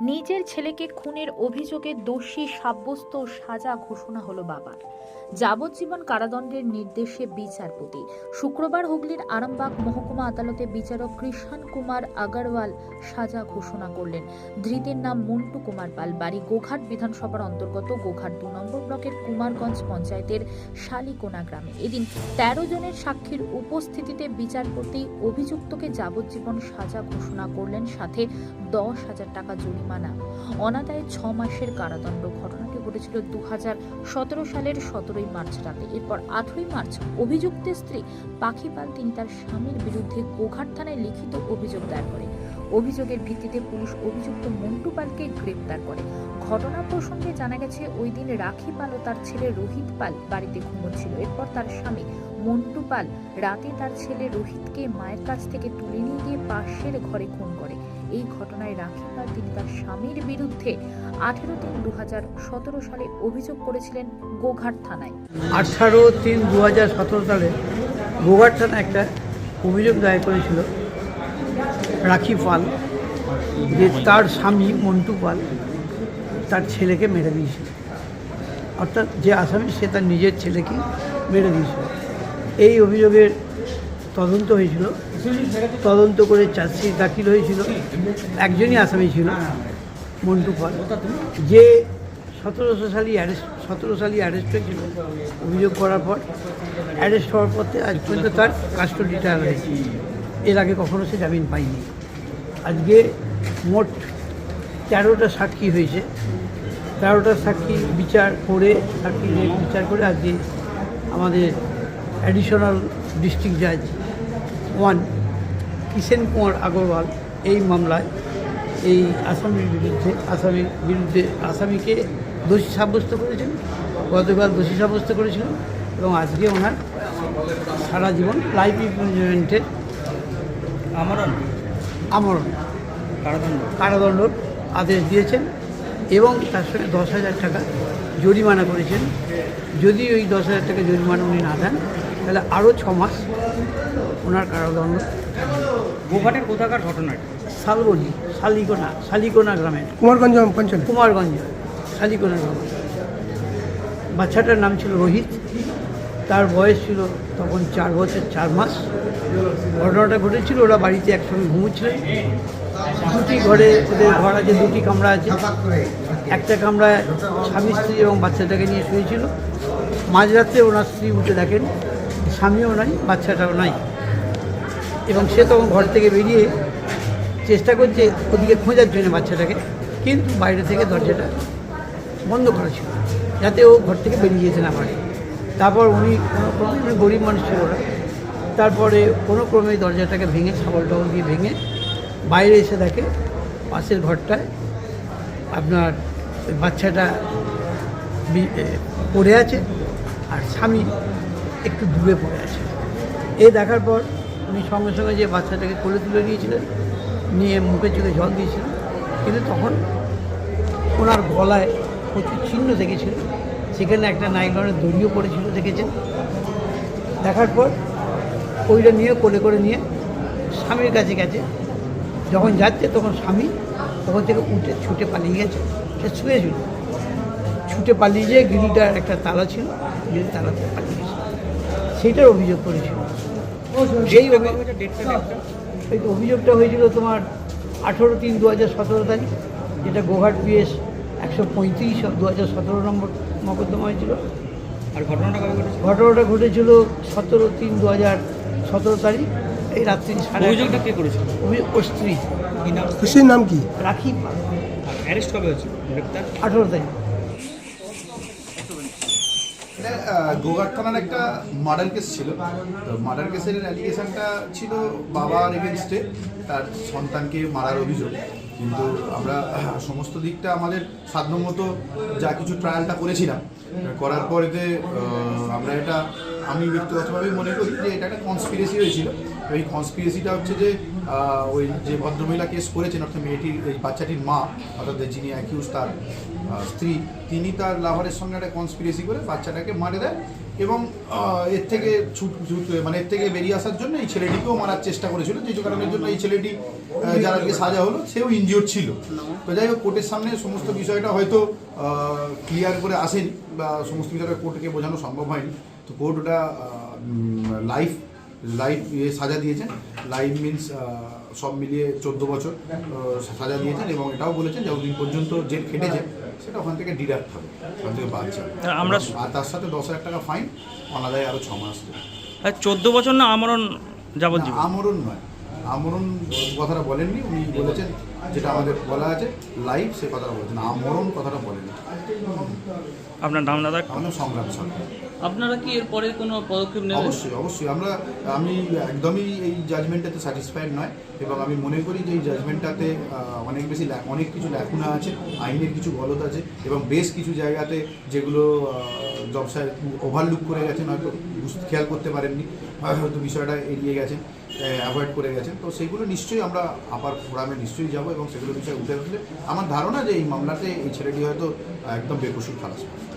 নিজের ছেলেকে খুনের অভিযোগে দোষী সাব্যস্ত সাজা ঘোষণা হলো বাবার। যাবজ্জীবন কারাদণ্ডের নির্দেশে বিচারপতি। শুক্রবার হুগলির আরামবাগ মহকুমা আদালতে বিচারক কৃষাণ কুমার আগারওয়াল সাজা ঘোষণা করলেন। ধৃতের নাম মন্টু কুমার পাল। বাড়ি গোঘাট বিধানসভার অন্তর্গত গোঘাট দু নম্বর ব্লকের কুমারগঞ্জ পঞ্চায়েতের শালিকোনা গ্রামে। এদিন তেরো জনের সাক্ষীর উপস্থিতিতে বিচারপতি অভিযুক্তকে যাবজ্জীবন সাজা ঘোষণা করলেন। সাথে দশ হাজার টাকা জরিমানা অনাদায়ে ছ মাসের কারাদণ্ড। ঘটনাটি ঘটেছিল দু হাজার সতেরো সালের সতেরোই মার্চ রাতে। এরপর আঠেরোই মার্চ অভিযুক্তের স্ত্রী পাখি পাল তিনি তার স্বামীর বিরুদ্ধে গোঘাট থানায় লিখিত অভিযোগ দায়ের করে। অভিযোগের ভিত্তিতে পুলিশ অভিযুক্ত মন্টু পালকে গ্রেপ্তার করে। ঘটনা প্রসঙ্গে জানা গেছে, ওই দিন রাখি পাল ও তার ছেলে রোহিত পাল বাড়িতে ঘুমোচ্ছিল। এরপর তার স্বামী মন্টু পাল রাতে তার ছেলে রোহিতকে মায়ের কাছ থেকে তুলে নিয়ে গিয়ে পাশের ঘরে খুন করে। এই ঘটনায় রাখি পাল তিনি তার স্বামীর বিরুদ্ধে আঠেরো তিন দু সতেরো সালে অভিযোগ করেছিলেন গোঘাট থানায়। আঠারো তিন দু সতেরো সালে গোঘাট থানা একটা অভিযোগ দায়ের করেছিল রাখি পাল, যে তার স্বামী মন্টু পাল তার ছেলেকে মেরে দিয়েছিল। অর্থাৎ যে আসামি, সে তার নিজের ছেলেকে মেরে দিয়েছিল। এই অভিযোগের তদন্ত হয়েছিল তদন্ত করে চার্জশিট দাখিল হয়েছিল। একজনই আসামি ছিল, মন্টু পাল। যে সতেরোশো সালে অ্যারেস্ট সতেরো সালে অ্যারেস্ট হয়েছিল, অভিযোগ করার পর অ্যারেস্ট হওয়ার পর আজ পর্যন্ত তার কাস্টডিটা রয়েছে এর আগে কখনো সে জামিন পায়নি। আজকে মোট তেরোটা সাক্ষী হয়েছে। তেরোটা সাক্ষী বিচার করে, সাক্ষী বিচার করে আজকে আমাদের অ্যাডিশনাল ডিস্ট্রিক্ট জাজ ওয়ান কিষেন কুমার আগরওয়াল এই মামলায় এই আসামির বিরুদ্ধে আসামির বিরুদ্ধে আসামিকে দোষী সাব্যস্ত করেছেন গতকাল দোষী সাব্যস্ত করেছিল এবং আজকে ওনার সারা জীবন লাইফ ইমপ্রিজনমেন্টের আমরণ? আমরণ। কারাদণ্ড? কারাদণ্ড আদেশ দিয়েছেন এবং তার সঙ্গে দশ হাজার টাকা জরিমানা করেছেন। যদি ওই দশ হাজার টাকা জরিমানা উনি না দেন তাহলে আরও ছ মাস ওনার কারাদণ্ড। গোঘাটের কোথাকার ঘটনা এটা? শালবনি শালিকোনা শালিকোনা গ্রামের কুমারগঞ্জ পঞ্চায়েত। কুমারগঞ্জ শালিকোনা গ্রাম। বাচ্চাটার নাম ছিল রোহিত। তার বয়স ছিল তখন চার বছর চার মাস। ঘটনাটা ঘটেছিল ওরা বাড়িতে একসঙ্গে ঘুমোচ্ছিলেন। দুটি ঘরে ওদের ঘর আছে দুটি কামরা আছে। একটা কামরায় স্বামী স্ত্রী এবং বাচ্চাটাকে নিয়ে শুয়েছিল। মাঝরাত্রে ওনার স্ত্রী উঠে দেখেন স্বামীও নাই বাচ্চাটাও নাই। এবং সে তখন ঘর থেকে বেরিয়ে চেষ্টা করছে ওদিকে খোঁজার জন্য বাচ্চাটাকে, কিন্তু বাইরে থেকে দরজাটা বন্ধ করা ছিল, যাতে ও ঘর থেকে বেরিয়ে যেতে না পারে। তারপর উনি কোনো ক্রমে গরিব মানুষ ছিল ওরা, তারপরে কোনো ক্রমে দরজাটাকে ভেঙে, ছাগল টাগল দিয়ে ভেঙে বাইরে এসে দেখে পাশের ঘরটায় আপনার বাচ্চাটা পড়ে আছে আর স্বামী একটু দূরে পড়ে আছে। এ দেখার পর উনি সঙ্গে সঙ্গে যে বাচ্চাটাকে কোলে তুলে নিয়েছিলেন, নিয়ে মুখে চোখে জল দিয়েছিলেন, কিন্তু তখন ওনার গলায় প্রচুর চিহ্ন দেখেছিল। সেখানে একটা নাইলনের দড়িও পড়েছিল, দেখেছেন? দেখার পর ওইটা নিয়ে কোলে করে নিয়ে স্বামীর কাছে গেছে। যখন যাচ্ছে তখন স্বামী তখন থেকে উঠে ছুটে পালিয়ে গেছে, সে শুয়েছিল ছুটে পালিয়ে যেয়ে গিরিটার একটা তালা ছিল গিরি তালা থেকে পালিয়ে গেছে। সেইটার অভিযোগ করেছিল। যেই অভিযোগটা হয়েছিল তোমার আঠেরো তিন দু হাজার সতেরো তারিখ যেটা গোঘাট পিএস একশো পঁয়ত্রিশ দু হাজার সতেরো নম্বর মকদ্দমা হয়েছিল। আর ঘটনাটা ঘটেছে ঘটনাটা ঘটেছিল সতেরো তিন দু হাজার সতেরো তারিখ এই রাত্রি সাড়ে অভিযোগটা কে করেছিল? অভিযোগ ওর স্ত্রী। নাম? খুশির নাম কি? রাখি। অ্যারেস্ট কবে হয়েছে গ্রেপ্তার? আঠেরো তারিখ এটা আহ, গোঘাট থানার একটা মার্ডার কেস ছিল। তো মার্ডার কেসের অ্যালিগেশনটা ছিল বাবার এগেনস্টে তার সন্তানকে মারার অভিযোগ। কিন্তু আমরা সমস্ত দিকটা আমাদের সাধ্যমতো যা কিছু ট্রায়ালটা করেছিলাম, করার পরেতে আমরা এটা আমি ব্যক্তিগতভাবে মনে করি যে এটা একটা কনস্পিরেসি হয়েছিল। এই কনস্পিরেসিটা হচ্ছে যে ওই যে ভদ্রমহিলা কেস করেছেন, অর্থাৎ মেয়েটির, এই বাচ্চাটির মা, অর্থাৎ যিনি অ্যাকিউজ তার স্ত্রী, তিনি তার লাভারের সঙ্গে একটা কনস্পিরেসি করে বাচ্চাটাকে মারে দেয় এবং এর থেকে ছুট মানে এর থেকে বেরিয়ে আসার জন্য এই ছেলেটিকেও মারার চেষ্টা করেছিল। যে কারণের জন্য এই ছেলেটি যার আজকে সাজা হলো, সেও ইনজিওর ছিল। তো যাই হোক, কোর্টের সামনে সমস্ত বিষয়টা হয়তো ক্লিয়ার করে আসেনি বা সমস্ত বিষয়টা কোর্টকে বোঝানো সম্ভব হয়নি। তো কোর্ট ওটা লাইফ লাইফ ইয়ে সাজা দিয়েছেন। লাইফ মিনস সব মিলিয়ে চোদ্দ বছর সাজা দিয়েছেন এবং এটাও বলেছেন যে যতদিন পর্যন্ত জেল খেটেছে সেটা ওখান থেকে ডিডাক্ট হবে ওখান থেকে বাদ যাবে। আমরা- আর তার সাথে দশ হাজার টাকা ফাইন অনাদায় আরও ছ মাস আর চোদ্দ বছর না আমরণ যাবজ্জীবন? আমরণ নয়। আমরণ কথাটা বলেননি উনি বলেছেন যেটা আমাদের বলা আছে লাইভ সে কথাটা বলেছেন আমরণ কথাটা বলেনি আপনার নাম দাদা? আমাদের সংগ্রাম সরকার। আপনারা কি এরপরে কোনো পদক্ষেপ নেবেন? অবশ্যই অবশ্যই। আমরা, আমি একদমই এই জাজমেন্টটাতে স্যাটিসফাইড নয়, এবং আমি মনে করি যে এই জাজমেন্টটাতে অনেক বেশি অনেক কিছু ল্যাকুনা আছে, আইনের কিছু গলত আছে, এবং বেশ কিছু জায়গাতে যেগুলো জব স্যার ওভারলুক করে গেছেন, হয়তো খেয়াল করতে পারেননি হয়তো বিষয়টা এড়িয়ে গেছেন অ্যাভয়েড করে গেছেন। তো সেগুলো নিশ্চয়ই আমরা আপার ফোরামে নিশ্চয়ই যাব, এবং সেগুলো বিষয়ে উঠে আসলে আমার ধারণা যে এই মামলাতে এই ছেলেটি হয়তো একদম বেকসুর খালাস পাবে।